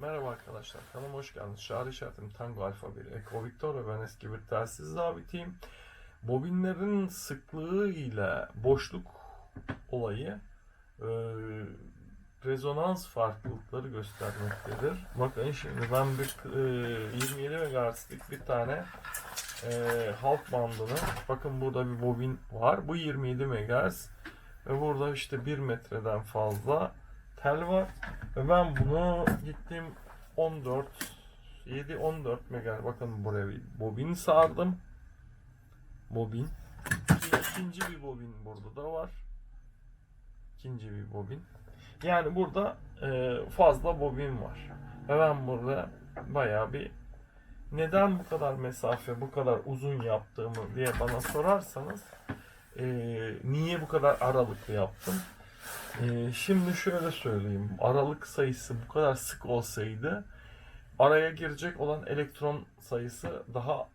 Merhaba arkadaşlar, kanalıma hoş geldiniz. Şahri işaretim Tango Alfa 1, Eko Victor ve ben eski bir telsiz zabitiyim. Bobinlerin sıklığı ile boşluk olayı e, rezonans farklılıkları göstermektedir. Bakın şimdi ben bir e, 27 MHz'lik bir tane e, halk bandını, bakın burada bir bobin var. Bu 27 MHz ve burada işte 1 metreden fazla tel var. Ve ben bunu gittim 14 7 14 mega bakın buraya bir bobin sardım. Bobin. İkinci bir bobin burada da var. İkinci bir bobin. Yani burada e, fazla bobin var. Ve ben burada bayağı bir neden bu kadar mesafe, bu kadar uzun yaptığımı diye bana sorarsanız e, niye bu kadar aralıklı yaptım? Ee, şimdi şöyle söyleyeyim. Aralık sayısı bu kadar sık olsaydı araya girecek olan elektron sayısı daha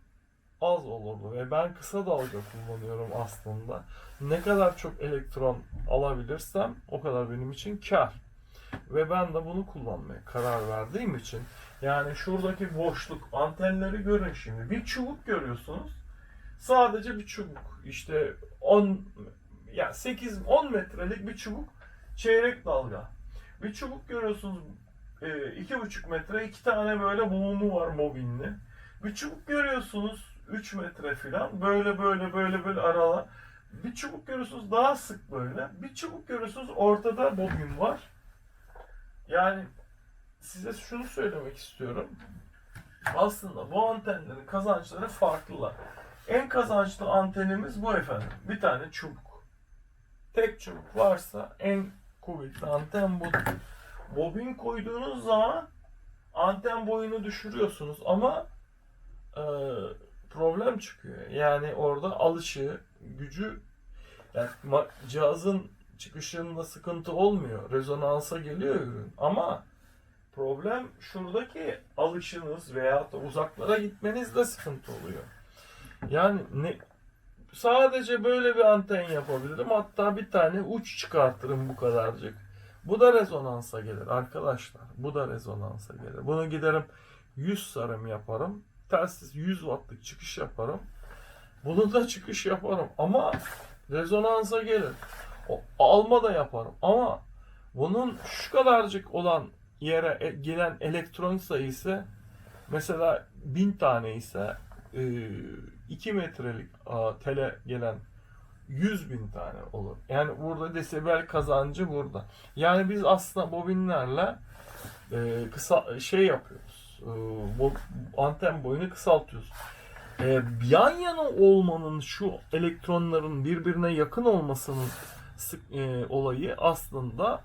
az olurdu ve ben kısa dalga kullanıyorum aslında. Ne kadar çok elektron alabilirsem o kadar benim için kar. Ve ben de bunu kullanmaya karar verdiğim için yani şuradaki boşluk antenleri görün şimdi. Bir çubuk görüyorsunuz. Sadece bir çubuk. İşte 10 ya 8 10 metrelik bir çubuk çeyrek dalga. Bir çubuk görüyorsunuz e, iki buçuk metre iki tane böyle mumu var bobinli. Bir çubuk görüyorsunuz 3 metre falan böyle böyle böyle böyle aralar. Bir çubuk görüyorsunuz daha sık böyle. Bir çubuk görüyorsunuz ortada bobin var. Yani size şunu söylemek istiyorum. Aslında bu antenlerin kazançları farklılar. En kazançlı antenimiz bu efendim. Bir tane çubuk. Tek çubuk varsa en kuvvetli anten budur. Bobin koyduğunuz zaman anten boyunu düşürüyorsunuz ama e, problem çıkıyor. Yani orada alışı, gücü yani cihazın çıkışında sıkıntı olmuyor. Rezonansa geliyor ürün. Ama problem şuradaki alışınız veya da uzaklara gitmenizde sıkıntı oluyor. Yani ne sadece böyle bir anten yapabilirim. Hatta bir tane uç çıkartırım bu kadarcık. Bu da rezonansa gelir arkadaşlar. Bu da rezonansa gelir. Bunu giderim 100 sarım yaparım. Telsiz 100 wattlık çıkış yaparım. Bunu da çıkış yaparım ama rezonansa gelir. O, alma da yaparım ama bunun şu kadarcık olan yere e- gelen elektron sayısı mesela 1000 tane ise 2 metrelik a, tele gelen 100 bin tane olur. Yani burada desibel kazancı burada. Yani biz aslında bobinlerle e, kısa şey yapıyoruz. E, bo, anten boyunu kısaltıyoruz. E, yan yana olmanın şu elektronların birbirine yakın olmasının sık, e, olayı aslında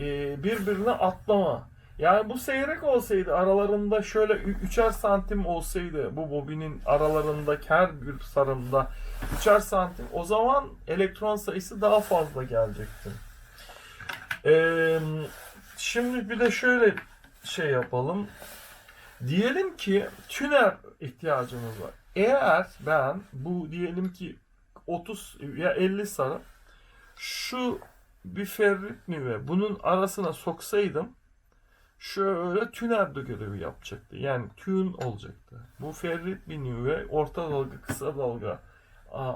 e, birbirine atlama. Yani bu seyrek olsaydı aralarında şöyle ü- üçer santim olsaydı bu bobinin aralarındaki her bir sarımda üçer santim o zaman elektron sayısı daha fazla gelecekti. Ee, şimdi bir de şöyle şey yapalım. Diyelim ki tüner ihtiyacımız var. Eğer ben bu diyelim ki 30 ya 50 sarı şu bir ferrit nüve bunun arasına soksaydım şöyle tüner görevi yapacaktı. Yani tün olacaktı. Bu ferrit bir nüve orta dalga kısa dalga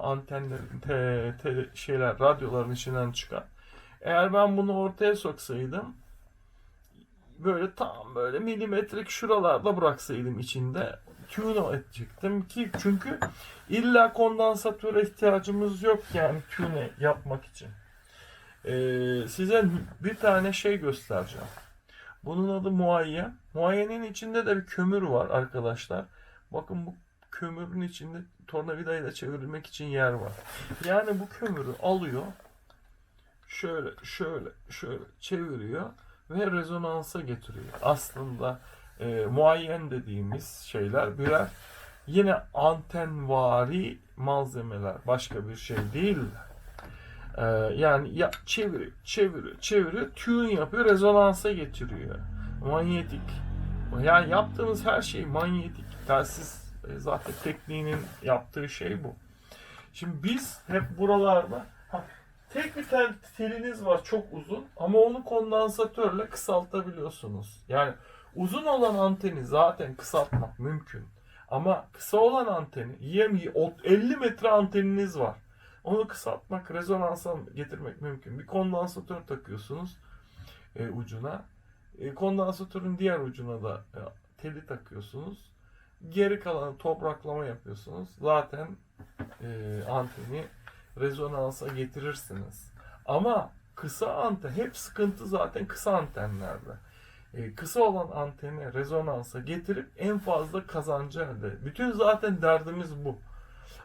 antenlerin te, te, şeyler radyoların içinden çıkan. Eğer ben bunu ortaya soksaydım böyle tam böyle milimetrik şuralarda bıraksaydım içinde tune edecektim ki çünkü illa kondansatöre ihtiyacımız yok yani tune yapmak için. Ee, size bir tane şey göstereceğim. Bunun adı muayyen. Muayyenin içinde de bir kömür var arkadaşlar. Bakın bu kömürün içinde tornavidayı da çevirmek için yer var. Yani bu kömürü alıyor. Şöyle şöyle şöyle çeviriyor ve rezonansa getiriyor. Aslında e, muayyen dediğimiz şeyler birer yine antenvari malzemeler. Başka bir şey değiller. Ee, yani ya çeviriyor, çeviriyor, çeviriyor, tune yapıyor, rezonansa getiriyor. Manyetik. Yani yaptığımız her şey manyetik. Telsiz e, zaten tekniğinin yaptığı şey bu. Şimdi biz hep buralarda ha, tek bir tel, teliniz var çok uzun ama onu kondansatörle kısaltabiliyorsunuz. Yani Uzun olan anteni zaten kısaltmak mümkün. Ama kısa olan anteni 20 50 metre anteniniz var. Onu kısaltmak, rezonansa getirmek mümkün. Bir kondansatör takıyorsunuz e, ucuna. E, kondansatörün diğer ucuna da e, teli takıyorsunuz. Geri kalanı topraklama yapıyorsunuz. Zaten e, anteni rezonansa getirirsiniz. Ama kısa anten, hep sıkıntı zaten kısa antenlerde. E, kısa olan anteni rezonansa getirip en fazla kazancı elde. Bütün zaten derdimiz bu.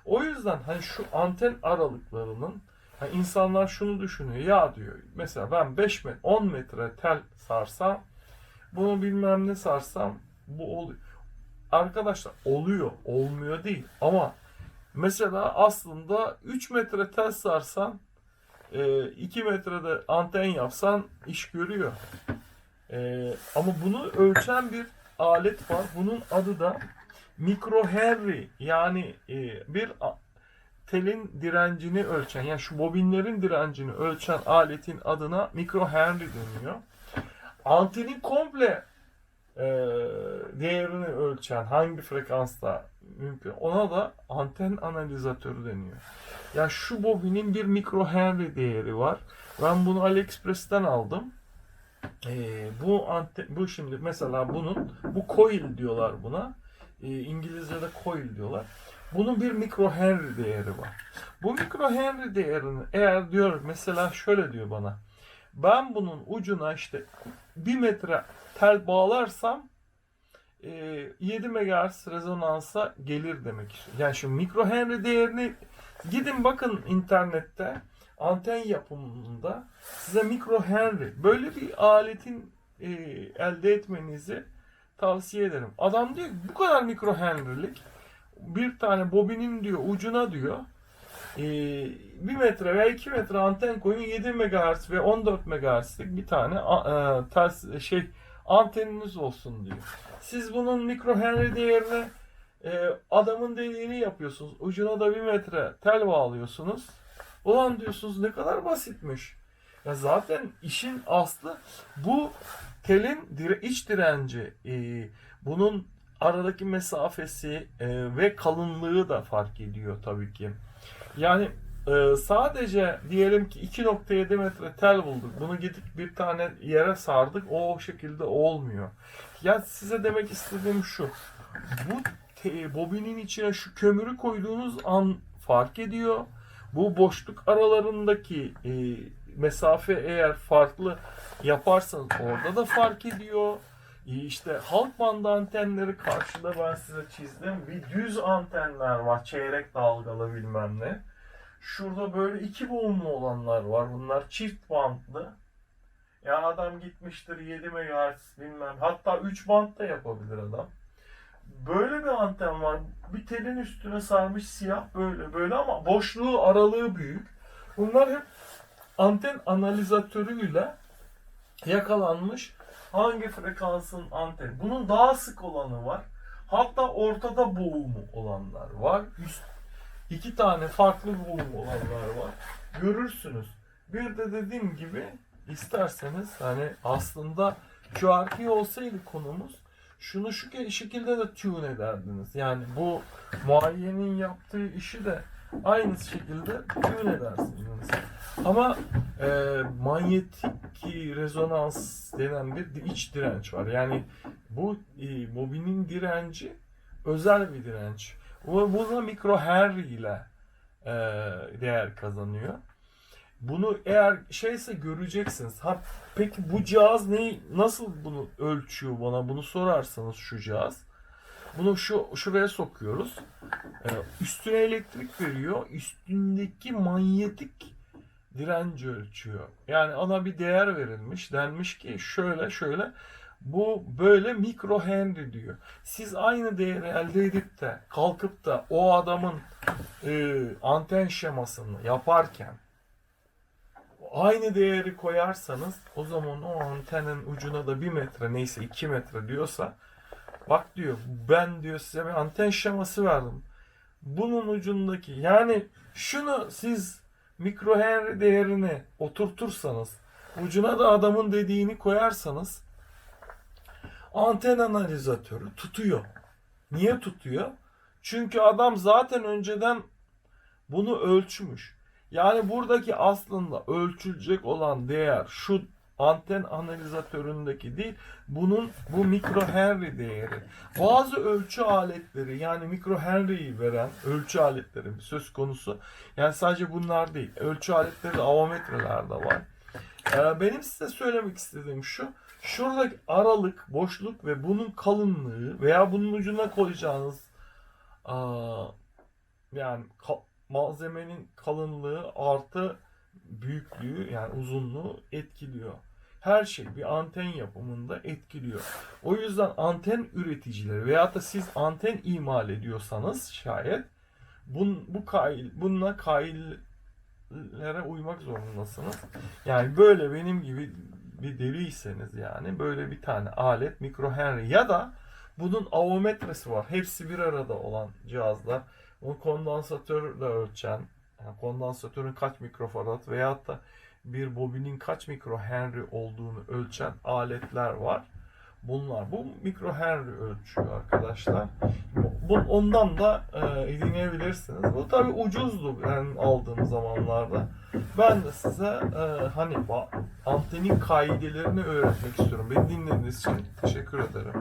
O yüzden hani şu anten aralıklarının hani insanlar şunu düşünüyor. Ya diyor mesela ben 5 metre 10 metre tel sarsam bunu bilmem ne sarsam bu oluyor. Arkadaşlar oluyor. Olmuyor değil. Ama mesela aslında 3 metre tel sarsan 2 metrede anten yapsan iş görüyor. E, ama bunu ölçen bir alet var. Bunun adı da mikrohenry yani e, bir telin direncini ölçen yani şu bobinlerin direncini ölçen aletin adına mikrohenry deniyor. Antenin komple e, değerini ölçen hangi frekansta mümkün ona da anten analizatörü deniyor. Ya şu bobinin bir mikrohenry değeri var. Ben bunu AliExpress'ten aldım. Ee, bu anten, bu şimdi mesela bunun bu coil diyorlar buna. Ee, İngilizce'de coil diyorlar. Bunun bir mikrohenry değeri var. Bu mikrohenry değerini eğer diyor mesela şöyle diyor bana. Ben bunun ucuna işte 1 metre tel bağlarsam e, 7 MHz rezonansa gelir demek istiyor. Yani şu mikrohenry değerini gidin bakın internette anten yapımında size mikrohenry böyle bir aletin e, elde etmenizi tavsiye ederim. Adam diyor bu kadar mikrohenry'lik bir tane bobinin diyor ucuna diyor e, 1 metre veya 2 metre anten koyun 7 MHz ve 14 MHz'lik bir tane e, ters şey anteniniz olsun diyor. Siz bunun mikrohenry değerini e, adamın dediğini yapıyorsunuz. Ucuna da 1 metre tel bağlıyorsunuz. Ulan diyorsunuz ne kadar basitmiş. Ya zaten işin aslı bu telin dire, iç direnci, e, bunun aradaki mesafesi e, ve kalınlığı da fark ediyor tabii ki. Yani e, sadece diyelim ki 2.7 metre tel bulduk. Bunu gidip bir tane yere sardık. O o şekilde olmuyor. Ya size demek istediğim şu. Bu te- bobinin içine şu kömürü koyduğunuz an fark ediyor. Bu boşluk aralarındaki e, mesafe eğer farklı yaparsanız orada da fark ediyor. İşte halk bandı antenleri karşıda ben size çizdim. Bir düz antenler var. Çeyrek dalgalı bilmem ne. Şurada böyle iki boğumlu olanlar var. Bunlar çift bantlı. Ya adam gitmiştir 7 MHz bilmem. Hatta 3 bant da yapabilir adam. Böyle bir anten var. Bir telin üstüne sarmış siyah böyle böyle ama boşluğu aralığı büyük. Bunlar hep anten analizatörüyle yakalanmış hangi frekansın anteni. Bunun daha sık olanı var. Hatta ortada boğumu olanlar var. Üst, iki tane farklı boğumu olanlar var. Görürsünüz. Bir de dediğim gibi isterseniz hani aslında QRT olsaydı konumuz şunu şu şekilde de tune ederdiniz. Yani bu muayyenin yaptığı işi de aynı şekilde tune edersiniz. Ama e, manyetik rezonans denen bir iç direnç var. Yani bu e, bobinin direnci özel bir direnç. Bu buna mikrohenry ile e, değer kazanıyor. Bunu eğer şeyse göreceksiniz. Ha peki bu cihaz ne nasıl bunu ölçüyor bana bunu sorarsanız şu cihaz. Bunu şu şuraya sokuyoruz. Ee, üstüne elektrik veriyor. Üstündeki manyetik direnci ölçüyor. Yani ona bir değer verilmiş. Denmiş ki şöyle şöyle bu böyle mikro henry diyor. Siz aynı değeri elde edip de kalkıp da o adamın e, anten şemasını yaparken aynı değeri koyarsanız o zaman o antenin ucuna da 1 metre neyse 2 metre diyorsa bak diyor ben diyor size bir anten şeması verdim. Bunun ucundaki yani şunu siz mikrohenry değerini oturtursanız ucuna da adamın dediğini koyarsanız Anten analizatörü tutuyor. Niye tutuyor? Çünkü adam zaten önceden bunu ölçmüş. Yani buradaki aslında ölçülecek olan değer şu anten analizatöründeki değil, bunun bu mikrohenry değeri. Bazı ölçü aletleri yani mikrohenry'yi veren ölçü aletleri söz konusu. Yani sadece bunlar değil. Ölçü aletleri de avometreler de var. Ee, benim size söylemek istediğim şu. Şuradaki aralık, boşluk ve bunun kalınlığı veya bunun ucuna koyacağınız yani malzemenin kalınlığı artı büyüklüğü yani uzunluğu etkiliyor. Her şey bir anten yapımında etkiliyor. O yüzden anten üreticileri veyahut da siz anten imal ediyorsanız şayet bun, bu kail, bununla kaillere uymak zorundasınız. Yani böyle benim gibi bir deliyseniz yani böyle bir tane alet mikro henry ya da bunun avometresi var. Hepsi bir arada olan cihazlar. O kondansatörle ölçen, yani kondansatörün kaç mikrofarad veyahut da bir bobinin kaç mikro henry olduğunu ölçen aletler var. Bunlar bu mikro henry ölçüyor arkadaşlar. Bu, ondan da e, edinebilirsiniz. Bu tabi ucuzdu ben aldığım zamanlarda. Ben de size e, hani antenin kaidelerini öğretmek istiyorum. Beni dinlediğiniz için teşekkür ederim.